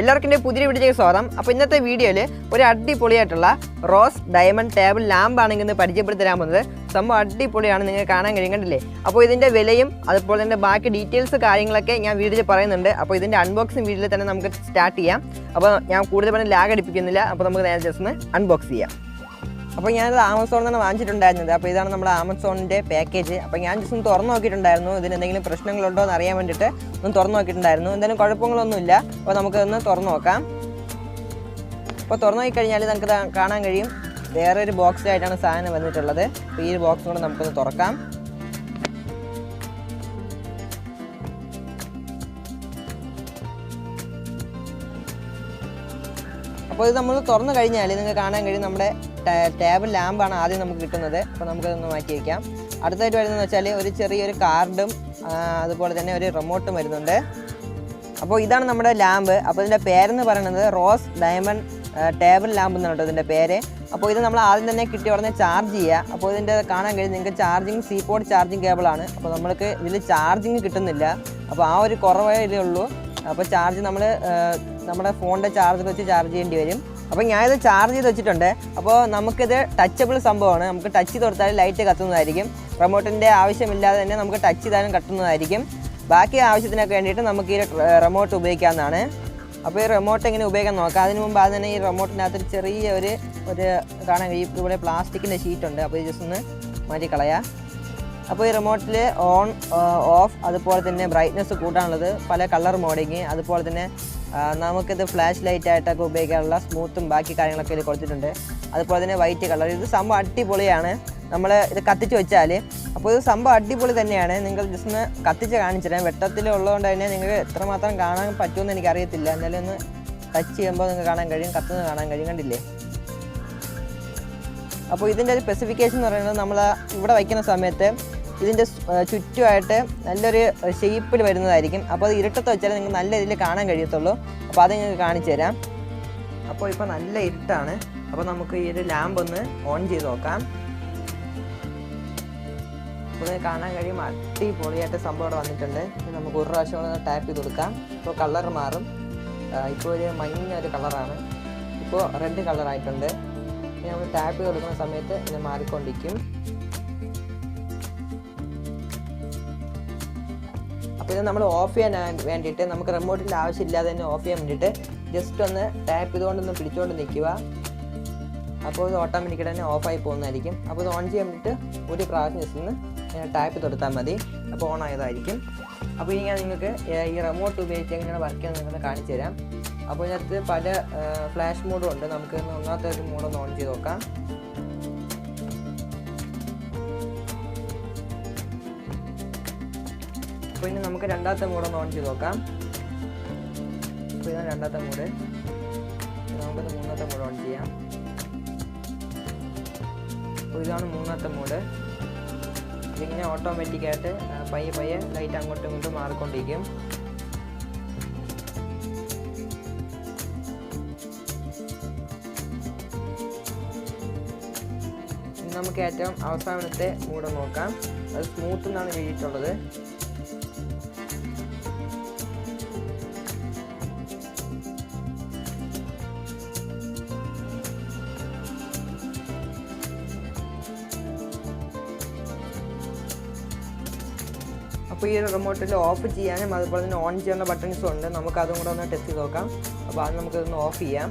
എല്ലാവർക്കും എന്റെ പുതിയ സ്വാഗതം. അപ്പോൾ ഇന്നത്തെ വീഡിയോയിൽ ഒരു അടിപൊളിയായിട്ടുള്ള റോസ് ഡയമണ്ട് ടേബിൾ ലാമ്പാണ് ഇന്ന് പരിചയപ്പെടുത്തി തരാൻ പോകുന്നത്. സംഭവം അടിപൊളിയാണ് നിങ്ങൾക്ക് കാണാൻ കഴിയും കണ്ടില്ലേ? അപ്പോൾ ഇതിന്റെ വിലയും അതുപോലെ തന്നെ ബാക്കി ഡീറ്റെയിൽസ് കാര്യങ്ങളൊക്കെ ഞാൻ വീഡിയോയിൽ പറയുന്നുണ്ട്. അപ്പോൾ ഇതിന്റെ അൺബോക്സിങ് വീഡിയോയിൽ തന്നെ നമുക്ക് സ്റ്റാർട്ട് ചെയ്യാം. അപ്പോൾ ഞാൻ കൂടുതൽ പറഞ്ഞ് ലാഗ് അടിപ്പിക്കുന്നില്ല. അപ്പോൾ നമുക്ക് നേരെ ജസ്റ്റ് ഒന്ന് അൺബോക്സ് ചെയ്യാം. അപ്പോൾ ഞാനത് ആമസോണിൽ നിന്ന് വാങ്ങിച്ചിട്ടുണ്ടായിരുന്നത്. അപ്പോൾ ഇതാണ് നമ്മുടെ ആമസോണിന്റെ പാക്കേജ് അപ്പോൾ ഞാൻ ജസ്റ്റ് ഒന്ന് തുറന്ന് നോക്കിയിട്ടുണ്ടായിരുന്നു. ഇതിന് എന്തെങ്കിലും പ്രശ്നങ്ങളുണ്ടോ എന്ന് അറിയാൻ വേണ്ടിയിട്ട് ഒന്ന് തുറന്ന് നോക്കിയിട്ടുണ്ടായിരുന്നു. എന്തെങ്കിലും കുഴപ്പങ്ങളൊന്നുമില്ല. അപ്പോൾ നമുക്കൊന്ന് തുറന്നു നോക്കാം. അപ്പോൾ തുറന്നു നോക്കി കഴിഞ്ഞാൽ നമുക്ക് കാണാൻ കഴിയും. വേറെ ഒരു ബോക്സിലായിട്ടാണ് സാധനം വന്നിട്ടുള്ളത്. അപ്പോൾ ഈ ഒരു ബോക്സ് കൂടെ നമുക്കൊന്ന് തുറക്കാം. അപ്പോൾ ഇത് നമ്മൾ തുറന്നു കഴിഞ്ഞാൽ നിങ്ങൾക്ക് കാണാൻ കഴിയും നമ്മുടെ ടേബിൾ ലാമ്പാണ് ആദ്യം നമുക്ക് കിട്ടുന്നത്. അപ്പോൾ നമുക്കതൊന്ന് മാറ്റി വയ്ക്കാം അടുത്തായിട്ട് വരുന്നതെന്ന് വെച്ചാൽ ഒരു ചെറിയൊരു കാർഡും അതുപോലെ തന്നെ ഒരു റിമോട്ടും വരുന്നുണ്ട്. അപ്പോൾ ഇതാണ് നമ്മുടെ ലാമ്പ് അപ്പോൾ ഇതിന്റെ പേരെന്ന് പറയുന്നത് റോസ് ഡയമണ്ട് ടേബിൾ ലാമ്പ് എന്നാണ് കേട്ടോ ഇതിന്റെ പേര്. അപ്പോൾ ഇത് നമ്മൾ ആദ്യം തന്നെ കിട്ടിയ ഉടനെ ചാർജ് ചെയ്യുക അപ്പോൾ ഇതിന്റെ കാണാൻ കഴിയും നിങ്ങൾക്ക് ചാർജിങ് സി പോർട്ട് ചാർജിങ് കേബിളാണ് അപ്പോൾ നമ്മൾക്ക് ഇതിൽ ചാർജിങ് കിട്ടുന്നില്ല. അപ്പോൾ ആ ഒരു കുറവേ ഇതേ ഉള്ളൂ. അപ്പോൾ ചാർജ് നമ്മൾ നമ്മുടെ ഫോണിന്റെ ചാർജർ വെച്ച് ചാർജ് ചെയ്യേണ്ടി വരും. അപ്പോൾ ഞാനിത് ചാർജ് ചെയ്ത് വെച്ചിട്ടുണ്ട്. അപ്പോൾ നമുക്കിത് ടച്ചബിൾ സംഭവമാണ്. നമുക്ക് ടച്ച് ചെയ്ത് കൊടുത്താൽ ലൈറ്റ് കത്തുന്നതായിരിക്കും. റിമോട്ടിന്റെ ആവശ്യമില്ലാതെ തന്നെ നമുക്ക് ടച്ച് ചെയ്താലും കത്തുന്നതായിരിക്കും. ബാക്കി ആവശ്യത്തിനൊക്കെ വേണ്ടിയിട്ട് നമുക്ക് ഈ റിമോട്ട് ഉപയോഗിക്കാവുന്നതാണ്. അപ്പോൾ ഈ റിമോട്ട് എങ്ങനെ ഉപയോഗിക്കാൻ നോക്കാം? അതിന് മുമ്പ് അത് തന്നെ ഈ റിമോട്ടിനകത്ത് ഒരു ചെറിയ ഒരു ഒരു കാണാൻ കഴിയും. ഇവിടെ പ്ലാസ്റ്റിക്കിന്റെ ഷീറ്റുണ്ട് അപ്പോൾ ഇത് ജസ്റ്റ് ഒന്ന് മാറ്റി കളയാം അപ്പോൾ ഈ റിമോട്ടിൽ ഓൺ ഓഫ് അതുപോലെ തന്നെ ബ്രൈറ്റ്നസ് കൂട്ടാനുള്ളത് പല കളർ മോഡിങ് അതുപോലെ തന്നെ നമുക്കിത് ഫ്ലാഷ് ലൈറ്റ് ആയിട്ടൊക്കെ ഉപയോഗിക്കാനുള്ള സ്മൂത്തും ബാക്കി കാര്യങ്ങളൊക്കെ ഇതിൽ കൊടുത്തിട്ടുണ്ട്. അതുപോലെ തന്നെ വൈറ്റ് കളർ ഇത് സംഭവം അടിപൊളിയാണ്. നമ്മൾ ഇത് കത്തിച്ച് വെച്ചാൽ അപ്പോൾ ഇത് സംഭവം അടിപൊളി തന്നെയാണ്. നിങ്ങൾ ജസ്റ്റ് ഒന്ന് കത്തിച്ച് കാണിച്ചു വെട്ടത്തിലുള്ളതുകൊണ്ട് തന്നെ നിങ്ങൾക്ക് എത്രമാത്രം കാണാൻ പറ്റുമെന്ന് എനിക്കറിയത്തില്ല. എന്നാലും ഒന്ന് ടച്ച് ചെയ്യുമ്പോൾ നിങ്ങൾക്ക് കാണാൻ കഴിയും. കത്തുന്നത് കാണാൻ കഴിയും. കണ്ടില്ലേ? അപ്പോൾ ഇതിന്റെ ഒരു സ്പെസിഫിക്കേഷൻ എന്ന് പറയുന്നത് നമ്മൾ ഇവിടെ വയ്ക്കുന്ന സമയത്ത് ഇതിന്റെ ചുറ്റുമായിട്ട് നല്ലൊരു ഷേപ്പിൽ വരുന്നതായിരിക്കും. അപ്പോൾ അത് ഇരുട്ടത്ത് വെച്ചാൽ നിങ്ങൾക്ക് നല്ല ഇതിൽ കാണാൻ കഴിയത്തുള്ളൂ. അപ്പോൾ അത് നിങ്ങൾക്ക് കാണിച്ചു തരാം. അപ്പോൾ ഇപ്പോൾ നല്ല ഇരുട്ടാണ്. അപ്പോൾ നമുക്ക് ഈ ഒരു ലാമ്പ് ഒന്ന് ഓൺ ചെയ്ത് നോക്കാം. അപ്പോൾ കാണാൻ കഴിയും. അടിപൊളിയായിട്ട് സംഭവം അവിടെ വന്നിട്ടുണ്ട്. നമുക്ക് ഒരു പ്രാവശ്യം കൂടെ ടാപ്പ് ചെയ്ത് കൊടുക്കാം. ഇപ്പോൾ കളർ മാറും. ഇപ്പോൾ ഒരു മഞ്ഞ ഒരു കളറാണ് ഇപ്പോൾ റെഡ് കളറായിട്ടുണ്ട് നമ്മൾ ടാപ്പ് ചെയ്ത് കൊടുക്കുന്ന സമയത്ത് ഇത് മാറിക്കൊണ്ടിരിക്കും. അപ്പോൾ ഇത് നമ്മൾ ഓഫ് ചെയ്യാൻ വേണ്ടിയിട്ട് നമുക്ക് റിമോട്ടിന്റെ ആവശ്യമില്ലാതെ തന്നെ ഓഫ് ചെയ്യാൻ വേണ്ടിയിട്ട് ജസ്റ്റ് ഒന്ന് ടാപ്പ് ചെയ്തുകൊണ്ടൊന്ന് പിടിച്ചുകൊണ്ട് നിൽക്കുക. അപ്പോൾ ഇത് ഓട്ടോമാറ്റിക്കായിട്ട് തന്നെ ഓഫായി പോകുന്നതായിരിക്കും. അപ്പോൾ ഇത് ഓൺ ചെയ്യാൻ വേണ്ടിയിട്ട് ഒരു പ്രാവശ്യം ജസ്റ്റ് ഒന്ന് ടാപ്പ് തൊടുത്താൽ മതി. അപ്പോൾ ഓൺ ആയതായിരിക്കും. അപ്പോൾ ഇനി ഞാൻ നിങ്ങൾക്ക് ഈ റിമോട്ട് ഉപയോഗിച്ച് എങ്ങനെയാണ് വർക്ക് ചെയ്യുന്നത് നിങ്ങൾ കാണിച്ചു തരാം. അപ്പോൾ ഇതിനകത്ത് പല ഫ്ലാഷ് മോഡും ഉണ്ട്. നമുക്ക് ഒന്നാമത്തെ ഒരു മോഡൊന്ന് ഓൺ ചെയ്ത് നോക്കാം. അപ്പോൾ ഇനി നമുക്ക് രണ്ടാമത്തെ മോഡൊന്ന് ഓൺ ചെയ്ത് നോക്കാം. അപ്പോൾ ഇതാണ് രണ്ടാമത്തെ മൂട്. നമുക്കൊന്ന് മൂന്നാമത്തെ മൂഡ് ഓൺ ചെയ്യാം. അപ്പോൾ ഇതാണ് മൂന്നാമത്തെ മൂഡ് ഇതിങ്ങനെ ഓട്ടോമാറ്റിക്കായിട്ട് പയ്യെ പയ്യെ ലൈറ്റ് അങ്ങോട്ടും ഇങ്ങോട്ടും മാറിക്കൊണ്ടിരിക്കും. നമുക്ക് ഏറ്റവും അവസാനത്തെ മൂഡ് നോക്കാം. അത് സ്മൂത്ത് എന്നാണ് എഴുതിയിട്ടുള്ളത്. അപ്പോൾ ഈ റിമോട്ടിൽ ഓഫ് ചെയ്യാനും അതുപോലെ തന്നെ ഓൺ ചെയ്യാനുള്ള ബട്ടൺസും ഉണ്ട്. നമുക്ക് അതും കൂടെ ഒന്ന് ടെസ്റ്റ് ചെയ്ത് നോക്കാം. അപ്പോൾ അത് നമുക്കിതൊന്ന് ഓഫ് ചെയ്യാം.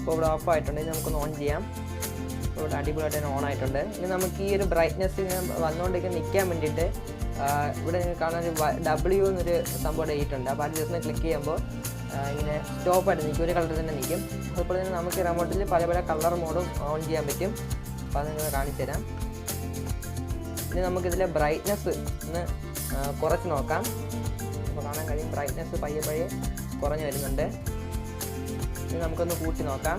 അപ്പോൾ ഇവിടെ ഓഫ് ആയിട്ടുണ്ട്. ഇനി നമുക്കൊന്ന് ഓൺ ചെയ്യാം. അപ്പോൾ ഇവിടെ അടിപൊളിയായിട്ട് തന്നെ ഓൺ ആയിട്ടുണ്ട്. ഇനി നമുക്ക് ഈ ഒരു ബ്രൈറ്റ്നെസ് വന്നുകൊണ്ടിരിക്കുന്ന നിൽക്കാൻ വേണ്ടിയിട്ട് ഇവിടെ നിങ്ങൾ കാണാൻ ഒരു ഡബ്ല്യു എന്നൊരു സംഭവം എഴുതിയിട്ടുണ്ട് അപ്പോൾ അത് ജസ്റ്റ് ക്ലിക്ക് ചെയ്യുമ്പോൾ ഇങ്ങനെ സ്റ്റോപ്പായിട്ട് നിൽക്കും. ഒരു കളറിൽ തന്നെ നിൽക്കും. അതുപോലെ തന്നെ നമുക്ക് റിമോട്ടിൽ പല പല കളർ മോഡും ഓൺ ചെയ്യാൻ പറ്റും. അപ്പോൾ അത് നിങ്ങൾ കാണിച്ചു തരാം ഇനി നമുക്കിതിലെ ബ്രൈറ്റ്നെസ് ഒന്ന് കുറച്ച് നോക്കാം. അപ്പോൾ കാണാൻ കഴിയും. ബ്രൈറ്റ്നെസ് പയ്യെ പയ്യെ കുറഞ്ഞു വരുന്നുണ്ട്. ഇനി നമുക്കൊന്ന് കൂട്ടി നോക്കാം.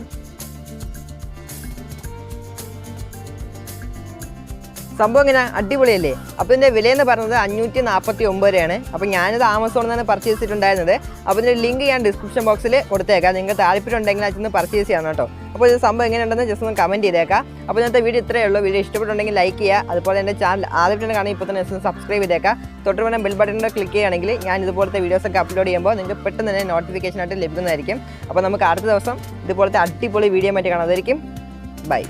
സംഭവം ഇങ്ങനെ അടിപൊളിയല്ലേ? അപ്പോൾ ഇതിന്റെ വിലയെന്ന് പറയുന്നത് അഞ്ഞൂറ്റി നാൽപ്പത്തി ഒമ്പത് രൂപയാണ്. അപ്പോൾ ഞാനിത് ആമസോണിൽ നിന്നാണ് പർച്ചേസ് ചെയ്തിട്ടുണ്ടായിരുന്നത്. അപ്പോൾ ഇതിന്റെ ലിങ്ക് ഞാൻ ഡിസ്ക്രിപ്ഷൻ ബോക്സിൽ കൊടുത്തേക്കാം. നിങ്ങൾക്ക് താല്പര്യം ഉണ്ടെങ്കിൽ അതിൽ നിന്ന് പർച്ചേസ് ചെയ്യണം കേട്ടോ. അപ്പോൾ ഇത് സംഭവം എങ്ങനെയുണ്ടെന്ന് ജസ്റ്റ് ഒന്ന് കമന്റ് ചെയ്തേക്കാം. അപ്പോൾ ഇന്നത്തെ വീഡിയോ ഇത്രയേ ഉള്ളൂ. വീഡിയോ ഇഷ്ടപ്പെട്ടുണ്ടെങ്കിൽ ലൈക്ക് ചെയ്യുക. അതുപോലെ എന്റെ ചാനൽ ആദ്യമായിട്ടാണ് കാണാൻ ഇപ്പോൾ തന്നെ സബ്സ്ക്രൈബ് ചെയ്തേക്കാം. തൊട്ട് വേണം ബെൽ ബട്ടണിൽ ക്ലിക്ക് ചെയ്യുകയാണെങ്കിൽ ഞാൻ ഇതുപോലത്തെ വീഡിയോസൊക്കെ അപ്ലോഡ് ചെയ്യുമ്പോൾ നിങ്ങൾക്ക് പെട്ടെന്ന് തന്നെ നോട്ടിഫിക്കേഷൻ ആയിട്ട് ലഭിക്കുന്നതായിരിക്കും. അപ്പോൾ നമുക്ക് അടുത്ത ദിവസം ഇതുപോലത്തെ അടിപൊളി വീഡിയോ ആയിട്ട് കാണാതായിരിക്കും ബൈ